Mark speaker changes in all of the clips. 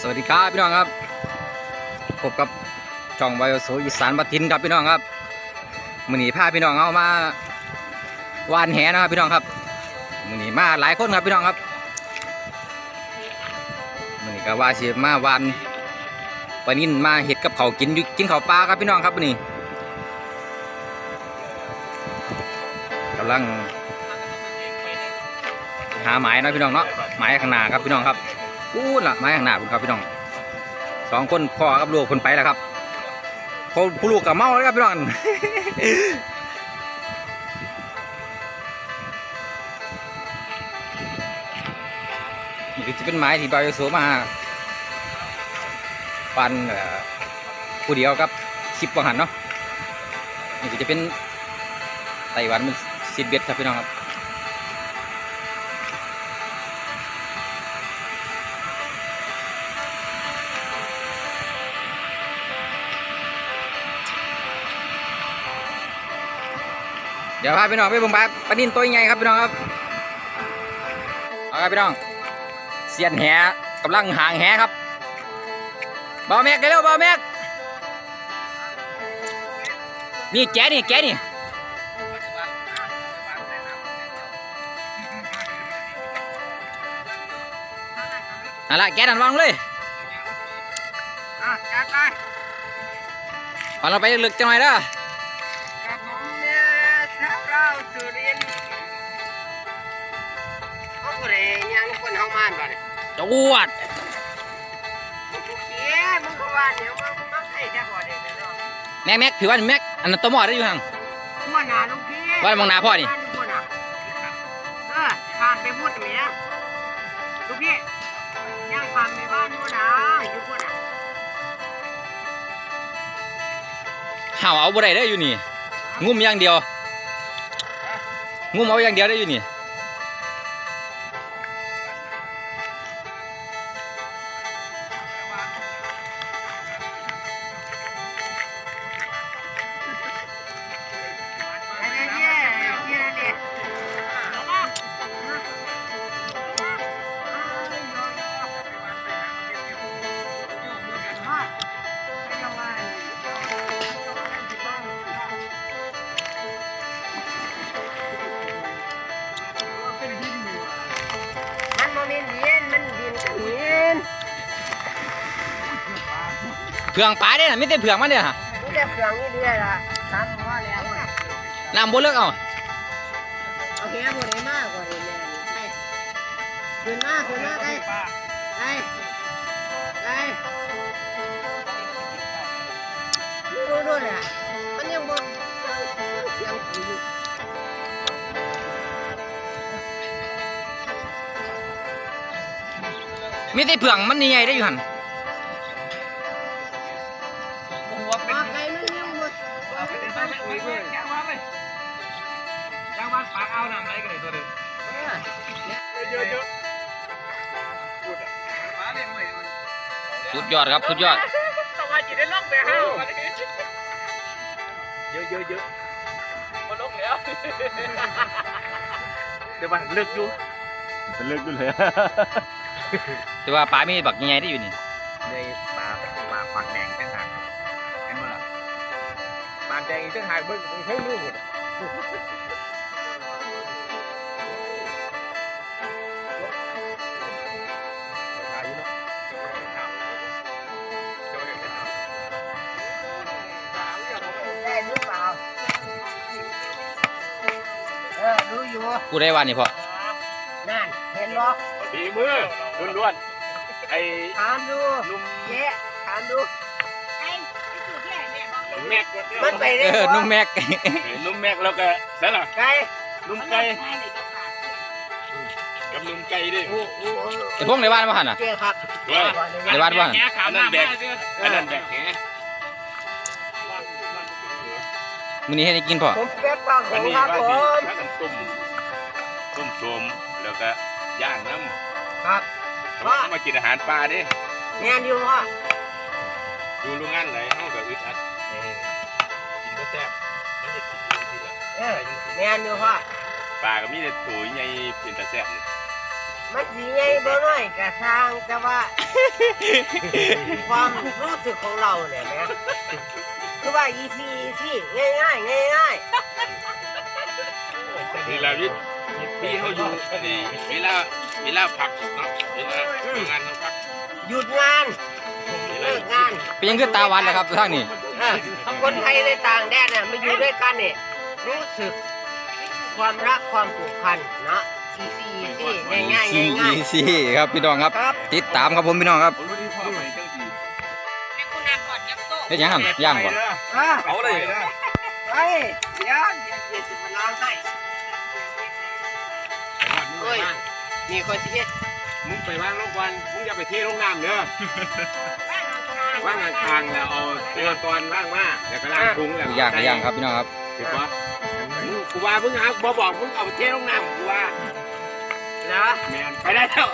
Speaker 1: สวัสดีครับพี่น้องครับพบกับช่องไบโอโซอีสานบัดทินครับพี่น้องครับมือหนีพาพี่น้องเอามาวานแหนะครับพี่น้องครับมือหนีมาหลายคนครับพี่น้องครับมือหนีก็ว่าสิมาวานปนินมาเห็ดกับเขากินอยู่กินเขาปลาครับพี่น้องครับมื้อนี้กำลังหาหมายนะพี่น้องเนาะหมายข้างหน้าครับพี่น้องครับ พูดละไม้ข้างหน้าผมครับพี่น้องสองคนพ่อกับลูกคนไปแล้วครับพอผู้ลูกกับเมาแล้วครับพี่น้องนี่จะเป็นไม้ที่บอยโซมาปันผู้เดียวครับสิบกว่าหันเนาะนี่จะเป็นไต้หวันมันสิบเบ็ดครับพี่น้องครับ ดี๋ยวพาพี่น้องไปเบิ่งปลาปลานินตัวใหญ่ครับพี่น้องครับเอาครับพี่น้องเสียนแหกำลังหางแหครับเบาแม็กเร็วๆเบาแม็กนี่แกนี่แกนี่นั่นละแกนั่นวางเลย
Speaker 2: อะจัดไป
Speaker 1: เอาเราไปลึกจังหน่อยเด้อ
Speaker 2: เขาก็เลยยังคนเฮามาบ่เนี่ย
Speaker 1: จวด
Speaker 2: เอ๊ะมึงก็ว่าเนี่ยมึงมึงให้แค่บ่เด้เนาะ
Speaker 1: แม็กแม็กถือว่าแม็กอันนั้นตัวหมอได้อยู่ห่าง
Speaker 2: หัวหน้าลูกพี่
Speaker 1: ว่ามองหน้าพ่อนี่
Speaker 2: เออผ่านไปพูดเมียลูกพี่ยังผ่านไปบ้านหัวหนาอยู่พุ่นน่ะ
Speaker 1: ห่าวเอาบ่ได้ได้ออยู่นี่ งุ่มอย่างเดียว งุ่มเอาอย่างเดียวได้อยู่นี่
Speaker 2: เผื
Speaker 1: องปลาได้น่ะไม่ได้เผืองมันเนี่ยฮะ
Speaker 2: นี่แต่เปลืองนี่เดียวละสามหัวแล้วอะ
Speaker 1: น้ำบ่เลิกเอา
Speaker 2: เอาแค่บนมากกว่านี้แม่นี่ไปขึ้นมาขึ้นมาไปไปไปดูดูเลยมันยังบนเสียงกูอยู่
Speaker 1: ไม่ได้เผืองมันใหญ่ๆได้อยู่หัน
Speaker 2: ยังบ้า
Speaker 3: นปากเอาน้ำไหลกันเลยตัวเดียวเยอะเยอะพูดอะมาเล่นเลย
Speaker 1: สุดยอดครับสุดยอด
Speaker 2: ต้องมาจีได้ล่องไปห้าว
Speaker 3: เยอะเยอะเยอะมาลงแล้วเดี๋ยวมันเลิกอยู่เป็นเลิกอยู่เลย
Speaker 1: แต่ว่าปลามีบักใหญ่ๆได้อยู่นี่
Speaker 3: ในปลาปลาปากแดงตั้งหากเห็นมั้ยล่ะปากแดงอีกตั้งหากเบิ้งใช้มือห
Speaker 1: กูได้วันนี่พอ
Speaker 2: นั่นเห็นหรอ
Speaker 3: ฝีมือล้วนๆไอ้
Speaker 2: ถามดู
Speaker 3: นุ่ม
Speaker 2: เจ๊ถามดู
Speaker 3: แม็ก
Speaker 2: มันไป
Speaker 1: เอ
Speaker 2: ได้
Speaker 1: อ
Speaker 2: บ่
Speaker 1: นุ่มแม็ก
Speaker 3: นุ่มแม็กแล้วก็ใช่หรอ
Speaker 2: ไก่
Speaker 3: นุ่มไก่กับนุ่มไก่ดิ
Speaker 2: โอ้โห
Speaker 1: ไอ้พวกในบ้านมาหันอะ
Speaker 2: เจ๊ครับ
Speaker 3: เว้ย
Speaker 1: ในบ้านว่า
Speaker 3: อันนั้นแบกอันนั้นแบกแห
Speaker 1: มื้อนี้ให้ได้กินพอ
Speaker 2: ผมเป็ดปังข
Speaker 3: วั
Speaker 2: อนง
Speaker 3: นี้
Speaker 2: ครับ
Speaker 3: ว่า
Speaker 2: ผ
Speaker 3: สิ
Speaker 2: ม
Speaker 3: ถ้ากัน ต้มต้มโสมแล้วก็ย่างน้
Speaker 2: ครับำ
Speaker 3: ว่ามากินอาหารปลาดิ
Speaker 2: แม่นอยู่พ่อ
Speaker 3: ดูโรงงานไหนเฮาก็อึดอัดเอ้ยกินบ่แซ่บมันจะกินอยู่ที่ละ
Speaker 2: เออแม่นอยู่พ่อ
Speaker 3: ปลาก็มีแต่ตัวใหญ่เป็นตาแซ่บนี่
Speaker 2: มันสีใหญ่บ่น้อยกระทางแต่ว่า ความรู้สึกของเราเนี่ยนะคือว่า EP ที่ง่ายง่ายง่ายง่าย
Speaker 3: นี่แหละพี่ พี่เขาอยู่นี่เวลาเวลาพักเนาะเวลาทำงานต้องพัก
Speaker 2: ๆหยุดงานเลิกงาน
Speaker 1: เป็นยังคือตาหวันแหละครับทางนี้
Speaker 2: เออคนไทยในต่างแดนเนี่ยมาอยู่ด้วยกันเนี่ยรู้สึกความรักความผูกพันเนาะ EP ที่ง่ายง่ายง่ายง่าย
Speaker 1: อีซี่ครับพี่น้องครับ
Speaker 2: ครับ
Speaker 1: ติดตามครับผมพี่น้องครับ
Speaker 3: ผมรู้ที่พ่อไปเจ้าที
Speaker 1: เฮ็ดหยังหั่นย่างบ่
Speaker 2: อะ
Speaker 3: เอาเลย
Speaker 2: ไปเดี๋ยวเดี๋ยวเดี๋ยวจะมาล้างให้ เฮ้ยมีคนที่เฮ็ด
Speaker 3: มึงไปว่างโรงวันมึงอย่าไปเทลงน้ำเด้อว่างงานทางแล้วเอาตัวตอนว่างมากแล้วก็ล้างถุงแล้ว
Speaker 1: ย่างย่างครับพี่น้องครับ
Speaker 3: ถูกปะกูว่ามึงหาบ่บอกมึงเอาไปเทลงน้ำกูว่า
Speaker 2: นะ
Speaker 3: แมนไปได้แล้ว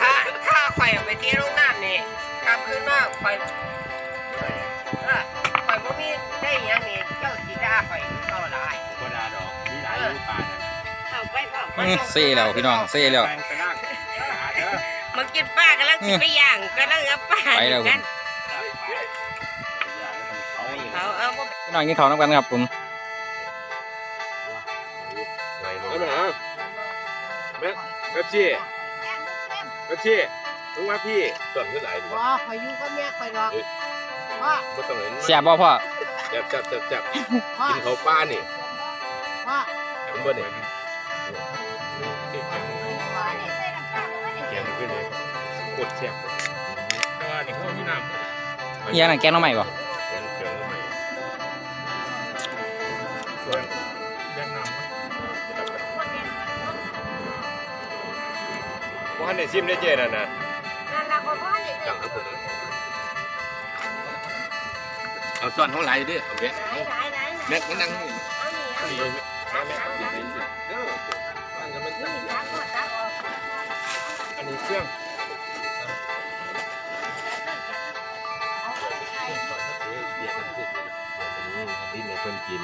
Speaker 2: ถ้าถ้าข่อยเอาไปเที่ยวโรงน้ำนี่กลับคืนมาข่อยเออข่อยบ่มีได้หยังนี่เจ้าสีดาข่อยเข้าหลาย
Speaker 3: บ่ดาดอกมีหลายอยู่ป่าน่ะ
Speaker 4: เอาไปเปล่า
Speaker 1: อื้อเซ่แล้วพี่น้องเซ่แล้ว
Speaker 3: ไปไปล้างหาเด้อ
Speaker 4: มากินป้ากำลังสิไปย่างกำลังเอาป้า
Speaker 1: ไปแล้ว
Speaker 4: กัน
Speaker 3: เอา
Speaker 4: เอาเอาบ่
Speaker 1: พี่น้องกินข้าวน้ำกันครับผม
Speaker 3: เอาหน่อยเบบซี่เบบซี่มึงว่าพี่ส่วนขึ้นหลายดี
Speaker 2: บ่ข่อยอยู่กับแม่ข่อยหรอกพ่อ
Speaker 3: บ่ต้องเห็น
Speaker 1: แซ่บบ่พ่อ
Speaker 3: แซ่บแซ่บแซ่บแซ่บ
Speaker 2: พ่อ
Speaker 3: กินเขาป้านี่
Speaker 2: พ่อ
Speaker 3: เห็นบ่นี่ แกงแกงขึ้นเลยโคตรแซ่บแต่ว่านี่เขามีน้ำ
Speaker 1: อีหยังนั่นแกงหน้ำใหม่บ่
Speaker 3: แกงเกลือใหม่ส่วนแกงน้ำว่าให้ซิมได้เจนั่นน่ะ
Speaker 4: นั่นล่ะบ่พ่อนี่
Speaker 3: จังครับผมเอาส่วนเท่าไหร่ดิเอาเว้ย
Speaker 4: ไหนไหนไหน
Speaker 3: แม็กมันนั่ง
Speaker 4: เอานี่เอา
Speaker 3: นี่
Speaker 4: นี่
Speaker 3: แม่แม่กินไปสิเด้อตั้งกันมั น
Speaker 4: นี่ตักหมดตักออก
Speaker 3: อันนี้เครื่องดินในเพิ่นกิน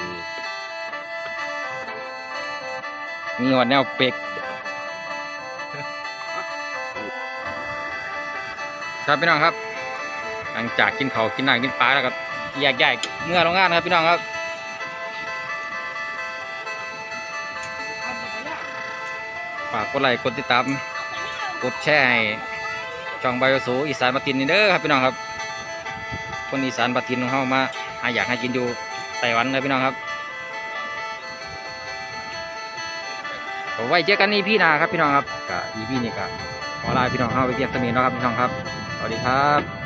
Speaker 1: มีหอดแนวเป็ก ครับพี่น้องครับ หลังจากกินข้าวกินน้ำกินปลาแล้วครับแยกย้ายเมื่อโรงงานครับพี่น้องครับ ฝากกดไลค์กดติดตาม กดแชร์ให้ช่องไบโอสูอีสานปาตินนี่เด้อครับพี่น้องครับ คนอีสานปาตินของเขามาหาอยากให้กินอยู่ไต้หวันครับพี่น้องครับไว้เจอกันอีพีหน้าครับพี่น้องครับกับอีพี่นี้ก็ขอลาพี่น้องเข้าไปเทียบสมีนแล้วครับพี่น้องครับสวัสดีครับ